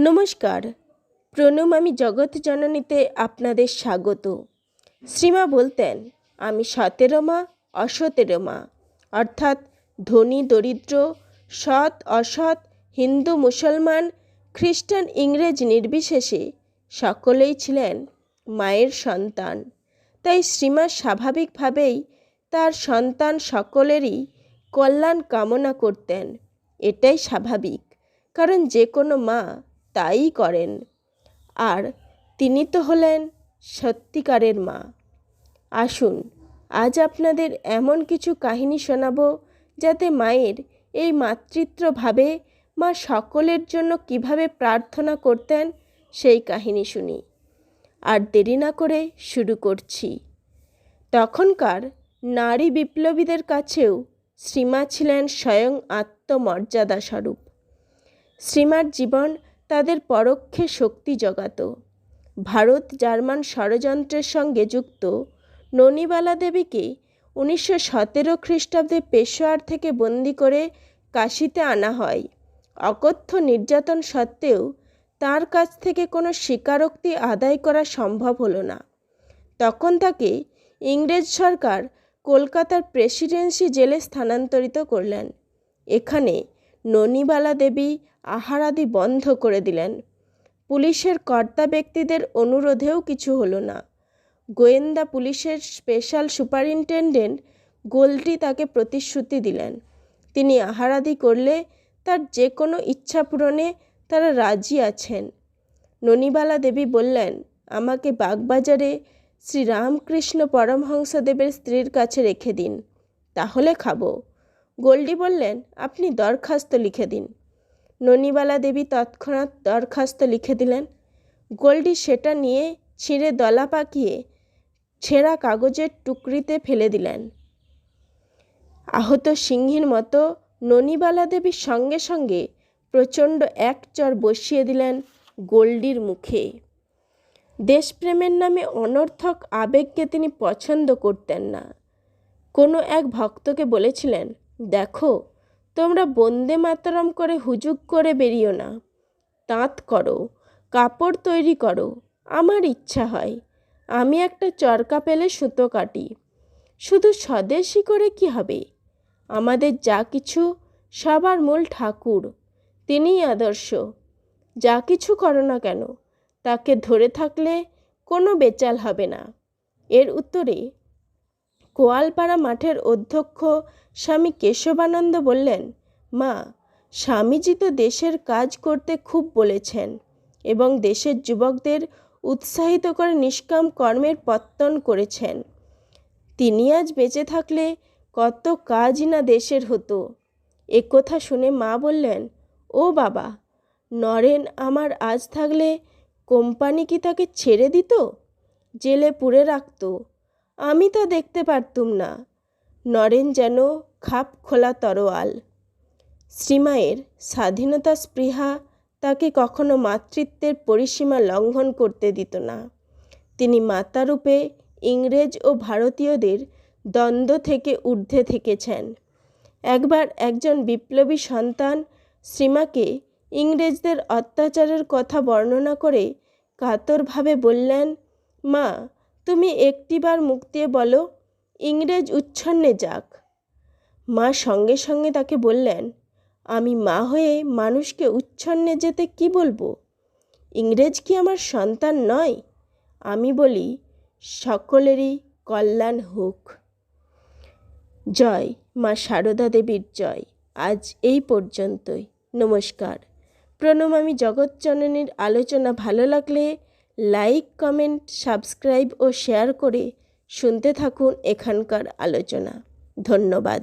নমস্কার। প্রণম আমি জগৎ জননীতে আপনাদের স্বাগত। শ্রীমা বলতেন, আমি সতেরো মা, অসতেরো মা। অর্থাৎ ধনী, দরিদ্র, সৎ, অসৎ, হিন্দু, মুসলমান, খ্রিস্টান, ইংরেজ নির্বিশেষে সকলেই ছিলেন মায়ের সন্তান। তাই শ্রীমা স্বাভাবিকভাবেই তার সন্তান সকলেরই কল্যাণ কামনা করতেন। এটাই স্বাভাবিক। কারণ যে কোনো মা তাই করেন। আর তিনি তো হলেন সত্যিকারের মা। আসুন, আজ আপনাদের এমন কিছু কাহিনী শোনাবো যাতে মায়ের এই মাতৃত্বভাবে মা সকলের জন্য কীভাবে প্রার্থনা করতেন সেই কাহিনী শুনি। আর দেরি না করে শুরু করছি। তখনকার নারী বিপ্লবীদের কাছেও শ্রীমা ছিলেন স্বয়ং আত্মমর্যাদা স্বরূপ শ্রীমার জীবন তাদের পরোক্ষে শক্তি জগাত। ভারত জার্মান ষড়যন্ত্রের সঙ্গে যুক্ত। ননিবালা দেবীকে উনিশশো সতেরো খ্রিস্টাব্দে পেশোয়ার থেকে বন্দি করে কাশিতে আনা হয়। অকথ্য নির্যাতন সত্ত্বেও তার কাছ থেকে কোনো স্বীকারোক্তি আদায় করা সম্ভব হলো না। তখন তাকে ইংরেজ সরকার কলকাতার প্রেসিডেন্সি জেলে স্থানান্তরিত করলেন। এখানে ননিবালা দেবী আহারাদি বন্ধ করে দিলেন। পুলিশের কর্তা ব্যক্তিদের অনুরোধেও কিছু হলো না। গোয়েন্দা পুলিশের স্পেশাল সুপারিনটেন্ডেন্ট গোলটি তাকে প্রতিশ্রুতি দিলেন। তিনি আহারাদি করলে তার যে কোনো ইচ্ছা পূরণে তারা রাজি আছেন। ননিবালা দেবী বললেন, আমাকে বাগবাজারে শ্রীরামকৃষ্ণ পরমহংসদেবের স্ত্রীর কাছে রেখে দিন, তাহলে খাব। গোল্ডি বললেন, আপনি দরখাস্ত লিখে দিন। ননিবালা দেবী তৎক্ষণাৎ দরখাস্ত লিখে দিলেন। গোল্ডি সেটা নিয়ে ছিঁড়ে দলা পাকিয়ে ছেঁড়া কাগজের টুকরিতে ফেলে দিলেন। আহত সিংহীর মতো ননিবালা দেবী সঙ্গে সঙ্গে প্রচণ্ড এক চর বসিয়ে দিলেন গোল্ডির মুখে। দেশপ্রেমের নামে অনর্থক আবেগকে তিনি পছন্দ করতেন না। কোনো এক ভক্তকে বলেছিলেন দেখো, তোমরা বন্দে মাতরম করে হুজুগ করে বেরিও না। তাঁত করো, কাপড় তৈরি করো, আমার ইচ্ছা হয়। আমি একটা চরকা পেলে সুতো কাটি। শুধু স্বদেশী করে কি হবে? আমাদের যা কিছু, সবার মূল ঠাকুর, তিনিই আদর্শ। যা কিছু করো না কেন, তাকে ধরে থাকলে কোনো বেচাল হবে না। এর উত্তরে কোয়ালপাড়া মাঠের অধ্যক্ষ স্বামী কেশবানন্দ বললেন, মা, স্বামীজি তো দেশের কাজ করতে খুব বলেছেন এবং দেশের যুবকদের উৎসাহিত করে নিষ্কাম কর্মের পত্তন করেছেন। তিনি আজ বেঁচে থাকলে কত কাজই না দেশের হতো। কথা শুনে মা বললেন, ও বাবা, নরেন আমার আজ থাকলে কোম্পানি কি তাকে ছেড়ে দিত? জেলে পুড়ে রাখতো? আমি তা দেখতে পারতুম না। নরেন যেন খাপ খোলা তরোয়াল। শ্রীমায়ের স্বাধীনতা স্পৃহা তাকে কখনো মাতৃত্বের পরিসীমা লঙ্ঘন করতে দিত না। তিনি মাতারূপে ইংরেজ ও ভারতীয়দের দ্বন্দ্ব থেকে ঊর্ধ্বে থেকেছেন। একবার একজন বিপ্লবী সন্তান শ্রীমাকে ইংরেজদের অত্যাচারের কথা বর্ণনা করে কাতরভাবে বললেন, মা তুমি একটিবার মুখ দিয়ে বলো, ইংরেজ উচ্ছন্নে যাক। মা সঙ্গে সঙ্গে তাকে বললেন, আমি মা হয়ে মানুষকে উচ্ছন্নে যেতে কি বলব? ইংরেজ কি আমার সন্তান নয়? আমি বলি, সকলেরই কল্যাণ হোক। জয়, মা সারদা দেবীর জয়। আজ এই পর্যন্তই। নমস্কার। প্রণমামী জগৎজননীর আলোচনা। ভালো লাগলে লাইক কমেন্ট সাবস্ক্রাইব ও শেয়ার করে শুনতে থাকুন এখানকার আলোচনা। ধন্যবাদ।